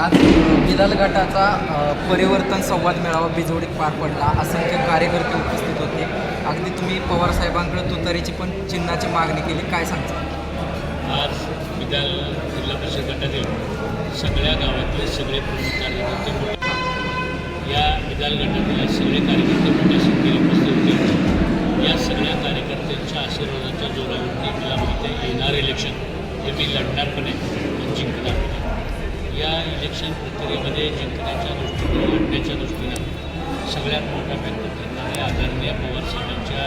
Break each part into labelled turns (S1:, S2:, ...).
S1: आज बिलाल गटाचा परिवर्तन संवाद मेळावा बिजोडीत पार पडला. असंख्य कार्यकर्ते उपस्थित होते. अगदी तुम्ही पवार साहेबांकडे तुतारीची पण चिन्हाची मागणी केली. काय सांगता?
S2: आज बिदाल जिल्हा परिषद गटातील सगळ्या गावातले सगळे प्रमुख कार्यकर्ते या बिदाल गटातील सगळे कार्यकर्ते मोठ्या संख्येने उपस्थित होते. या सगळ्या कार्यकर्त्यांच्या आशीर्वादाच्या जोरावरती मला माहिती येणार इलेक्शन हे मी लढणार पण आहे जिंकणार पण आहे. या इलेक्शन प्रक्रियेमध्ये जिंकण्याच्या दृष्टीने लढण्याच्या दृष्टीनं सगळ्यात मोठा व्यक्त करणारे आदरणीय पवार साहेबांच्या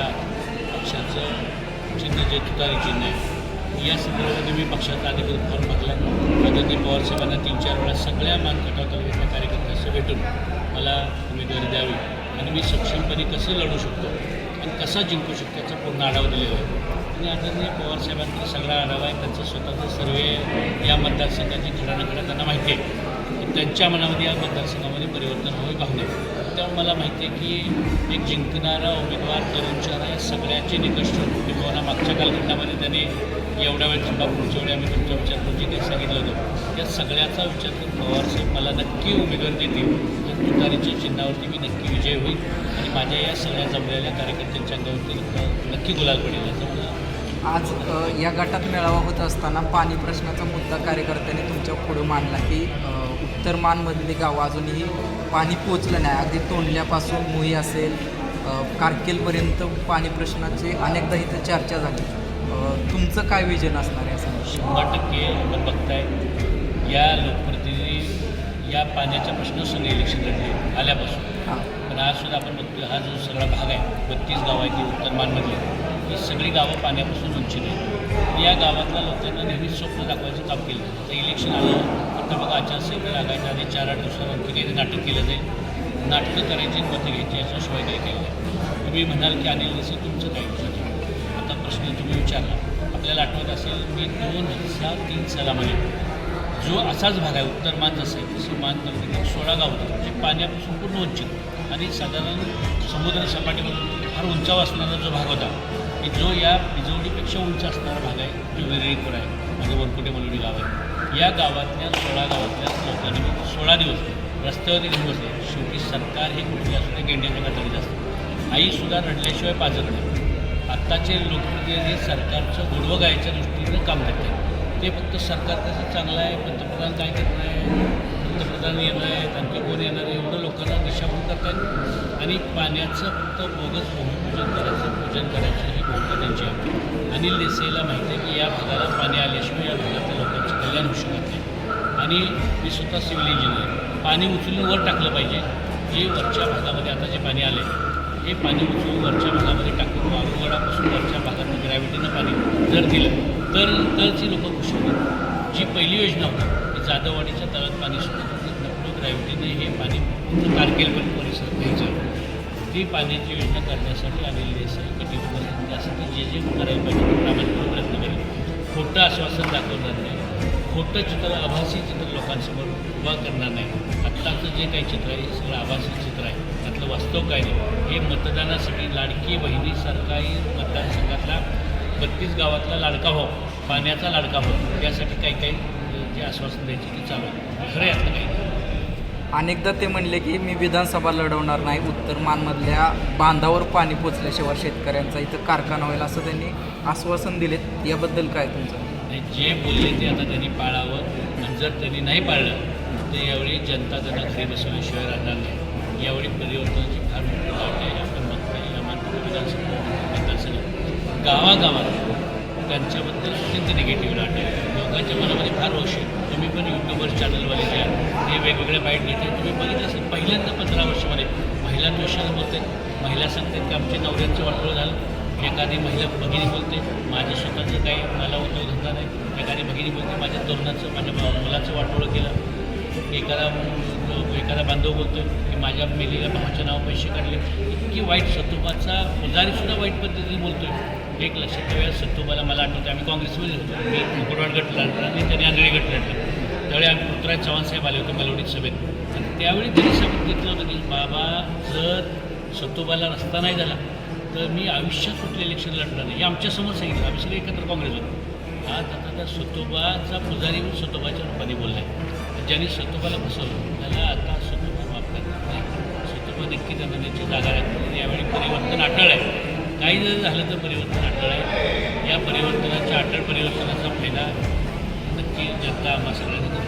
S2: पक्षाचं चिन्ह जे तुतारी चिन्ह आहे. या संदर्भामध्ये मी पक्षाचा अधिकृत फॉर्म भरला आदरणीय पवार साहेबांना तीन चार वेळा सगळ्या मानकटातून कटाव कार्यकर्त्यांशी भेटून मला उमेदवारी द्यावी. आणि मी सक्षमपणे कसं लढू शकतो आणि कसा जिंकू शकतो याचा पूर्ण आढावा दिलेला आहे. आणि आदरणीय पवार साहेबांचा सगळा आढावा आहे त्यांचं स्वतःचं सर्वे या मतदारसंघाची घडानाकडे त्यांना माहिती आहे. की त्यांच्या मनामध्ये या मतदारसंघामध्ये परिवर्तन होईल पाहुणे त्यामुळे मला माहिती आहे की एक जिंकणारा उमेदवार तरुण शहर या सगळ्याचे निकष ठेवून मागच्या कालखंडामध्ये त्यांनी एवढ्या वेळ थांबा पुढच्या वेळी आम्ही तुमच्या विचार जे काही सांगितलं होतं या सगळ्याचा विचार करून पवारसाहेब मला नक्की उमेदवार देतील. तुतारीच्या चिन्हावरती मी नक्की विजय होईल आणि माझ्या या सगळ्या जमलेल्या कार्यकर्त्यांच्या अंगावरती नक्की- गुलाल पडेल याचा मला
S1: आज या गटात मेळावा होत असताना पाणी प्रश्नाचा मुद्दा कार्यकर्त्यांनी तुमच्यापुढे मांडला की उत्तर मानमधली गावं अजूनही पाणी पोचलं नाही. अगदी तोंडल्यापासून मुही असेल कारकेलपर्यंत पाणी प्रश्नाची अनेकदा इथं चर्चा झाली. तुमचं काय विजन असणार आहे असं
S2: शंभर टक्के आपण बघताय. या लोकप्रतिनिधी या पाण्याच्या प्रश्नासंग इलेक्शन लढले आल्यापासून. पण आज सुद्धा आपण बघतोय हा जो सगळा भाग आहे बत्तीस गाव आहे ती उत्तर मानमधली. ही सगळी गावं पाण्यापासून वंचित आहेत. या गावातल्या लोकांना नेहमीच स्वप्न दाखवायचं काम केलं तर इलेक्शन आलं आता बघा आचारसंहिता लागायच्या आधी चार आठ आणखी काही नाटक केलं जाईल. नाटकं करायची मतं घ्यायची याच्याशिवाय काही केलं नाही. तुम्ही म्हणाल की अनिल देसाई तुमचं काय विचार? आता प्रश्न तुम्ही विचारला. आपल्याला आठवत असेल मी दोन हजार तीन सालामध्ये जो असाच भाग आहे उत्तर मान जसं आहे तसं मान तालुक्यात सोळा गाव होतं. जे म्हणजे पाण्यापासून पूर्ण वंचित आणि साधारण समुद्र सपाटीमधून फार उंचाव असणारा जो भाग होता की जो या बिजवडीपेक्षा उंच असणारा भाग आहे जो वेरळीपूर आहे माझं वरकुटे मलुडी गाव आहे. या गावातल्या सोळा गावातल्या लोकांनी म्हणजे सोळा दिवस रस्त्यावरती घेऊन बसले. शेवटी सरकार हे कुठले असू दे गेंड्याच्या कातडीत असतं आईसुद्धा रडल्याशिवाय पाजत नाही. आत्ताचे लोकप्रतिनिधी सरकारचं गोडवं गायच्या दृष्टीनं काम करतात ते फक्त सरकार कसं चांगलं आहे पंतप्रधान काय करणार आहे पंतप्रधान येणार आहेत आणखी कोण येणार आहे एवढं लोकांना दिशाभूल करतात. आणि पाण्याचं फक्त बोगस भूमिपूजन करायचं पूजन करायचं ही भूमिका त्यांची आहे. आणि देसाईला माहिती आहे की या भागाला पाणी आल्याशिवाय या भागातल्या लोकांचं कल्याण होऊ शकत नाही. आणि मी स्वतः सिव्हिल इंजिनियर पाणी उचलून वर टाकलं पाहिजे. जे वरच्या भागामध्ये आता जे पाणी आले हे पाणी उचलून वरच्या भागामध्ये टाकून वारुगडापासून वरच्या भागात ग्रॅव्हिटीनं पाणी जर दिलं तर तरची लोक खुश होतात. जी पहिली योजना होती ती जाधववाडीच्या तळात पाणी सुटत होती ग्रॅव्हिटीने हे पाणी पूर्ण कारकेलपर्यंत परिसर घ्यायचं. ती पाण्याची योजना करण्यासाठी आलेली देसाई कटिबद्ध आहेत. त्यासाठी जे जे करायला पाहिजे ते प्रामाणिकपणे प्रयत्न केले खोटं आश्वासन दाखवणार नाही. खोटं चित्र आभासी चित्र लोकांसमोर उभा करणार नाही. आत्ताचं जे काही चित्र आहे हे सगळं आभासी चित्र आहे. त्यातलं वास्तव काय नाही. हे मतदानासाठी लाडकी बहिणी सरकारी मतदारसंघातला बत्तीस गावातला लाडका भाऊ पाण्याचा लाडका भाऊ यासाठी काही काही जे आश्वासन द्यायची ती चालू आहे. खरं यातलं काही
S1: अनेकदा ते म्हणले की मी विधानसभा लढवणार नाही. उत्तर मानमधल्या बांधावर पाणी पोचल्याशिवाय शेतकऱ्यांचा इथं कारखाना होईल असं त्यांनी आश्वासन दिलेत. याबद्दल काय तुमचं?
S2: जे बोलले ते आता त्यांनी पाळावं. आणि जर त्यांनी नाही पाळलं तर यावेळी जनता त्यांना घरी बसवल्याशिवाय राहणार नाही. यावेळी परिवर्तनाची फार मोठी लाट आहे आपण मानपूर विधानसभा गावागावात त्यांच्याबद्दल अत्यंत निगेटिव्ह लाट आहे. लोकांच्या मनामध्ये फार रोष आहे. तुम्ही पण यूट्यूबर चॅनलवाले जे हे वेगवेगळे बाईट घेते तुम्ही बघितलं असेल पहिल्यांदा पंधरा वर्षामध्ये महिलांविषयी बोलते. महिला सांगतात की आमच्या नवऱ्यांचं वाटोळ झालं. एखादी महिला भगिनी बोलते माझ्या स्वतःचं काही मला उद्योगधंदा नाही. एखादी भगिनी बोलते माझ्या तरुणाचं माझ्या भाऊ मुलाचं वाटोळं केलं. एखादा एखादा बांधव बोलतो की माझ्या मेलेल्या भावाच्या नाव पैसे काढले. इतकी वाईट सत्तुबाचा उदारीसुद्धा वाईट पद्धतीने बोलतो आहे एक लक्षात ठेवूया सत्तुबाला मला आठवतं आम्ही काँग्रेसमध्ये होतो. मी मुकुटवाड गट लढला आणि त्यांनी आंधळी गट लढला त्यावेळी आम्ही पृथ्वीराज चव्हाण साहेब आले होते मलवडीत सभेत. आणि त्यावेळी त्यांनी शपथ घेतलं होतं की बाबा जर सत्तोबाला रस्ता नाही झाला तर मी आयुष्यात कुठले इलेक्शन लढणार नाही. हे आमच्यासमोर सांगितलं. आम्ही सगळे एकत्र काँग्रेस होतो. आज आता त्या सतोबाचा पुजारी सतोबाच्या रूपाने बोलला आहे ज्यांनी सतोबाला फसवलं त्याला आता सतोबा माफ करणार नाही. सतोबा नक्की त्यांना जागा राखतील. यावेळी परिवर्तन अटळ आहे. काही जरी झालं तर परिवर्तन अटळ आहे. या परिवर्तनाच्या अटळ परिवर्तनाचा फायदा नक्की जनता आम्हा सगळ्यांना.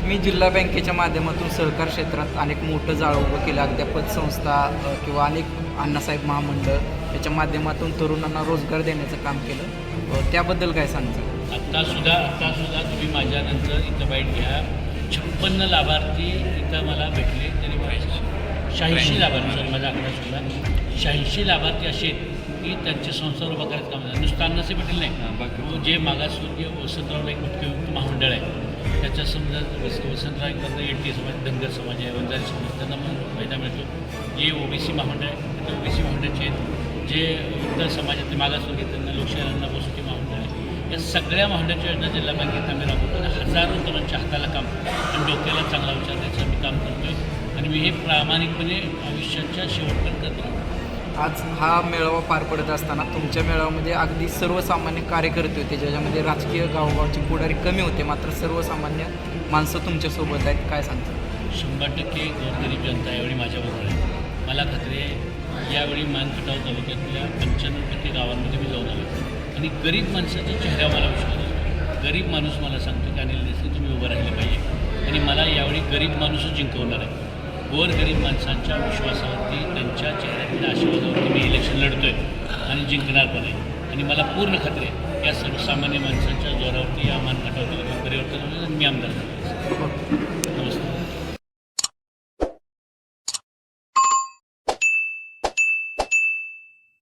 S1: तुम्ही जिल्हा बँकेच्या माध्यमातून सहकार क्षेत्रात अनेक मोठं जाळं उभं केलं. अगदी पतसंस्था किंवा अनेक अण्णासाहेब महामंडळ याच्या माध्यमातून तरुणांना रोजगार देण्याचं काम केलं. त्याबद्दल काय सांगता
S2: आत्तासुद्धा आत्तासुद्धा तुम्ही माझ्यानंतर इथं बाईट घ्या. छप्पन्न लाभार्थी इथं मला भेटले. शहाऐंशी लाभार्थी सॉरी माझा आकडा सुद्धा शहाऐंशी लाभार्थी असे आहेत की त्यांचे संसार उभा करायचं काम झालं नुसतं अन्नाचे भेटेल नाही. जे मागासवर्गीय वसंतराव नाईक मुख्य महामंडळ आहे. त्याच्या समजा वस वसंतराव एन टी समाज धनगर समाज आहे वंजारी समाज त्यांना मग फायदा मिळतो. जे ओबीसी महामंडळ आहे ते ओबीसी महामंडळाचे आहेत. जे इतर समाजातील मागासवर्गीय त्यांना लोकशाहीला बसुची महामंडळ आहे. या सगळ्या महामंडळाच्या योजना जिल्हा बँकेत आम्ही राबवतो. आणि हजारो तरुणांच्या हाताला काम. आणि डोक्याला चांगला विचार द्यायचं. आणि मी हे प्रामाणिकपणे आयुष्याच्या शेवटपर्यंत करतो.
S1: आज हा मेळावा पार पडत असताना तुमच्या मेळाव्यामध्ये अगदी सर्वसामान्य कार्यकर्ते होते ज्याच्यामध्ये राजकीय गावगावची पुढारी कमी होते मात्र सर्वसामान्य माणसं तुमच्यासोबत आहेत काय सांगता?
S2: शंभर टक्के गोरगरीब जनता यावेळी माझ्याबरोबर आहे. मला खात्री आहे यावेळी मानखटाव तालुक्यातल्या पंच्याण्णव टक्के गावांमध्ये मी जाऊन आलो. आणि गरीब माणसाच्या चेहऱ्यावर मला विश्वास गरीब माणूस मला सांगतो की अनिल देसाई तुम्ही उभं राहिले पाहिजे. आणि मला यावेळी गरीब माणूसच जिंकवणार आहे. गोरगरीब माणसांच्या विश्वासावरती त्यांच्या चेहऱ्यातील आशीर्वादावरती मी इलेक्शन लढतोय आणि जिंकणार पण आहे. आणि मला पूर्ण खात्री आहे या सर्वसामान्य माणसांच्या जोरावरती या मानखटाव परिवर्तन होईल आणि मी आमदार झालो.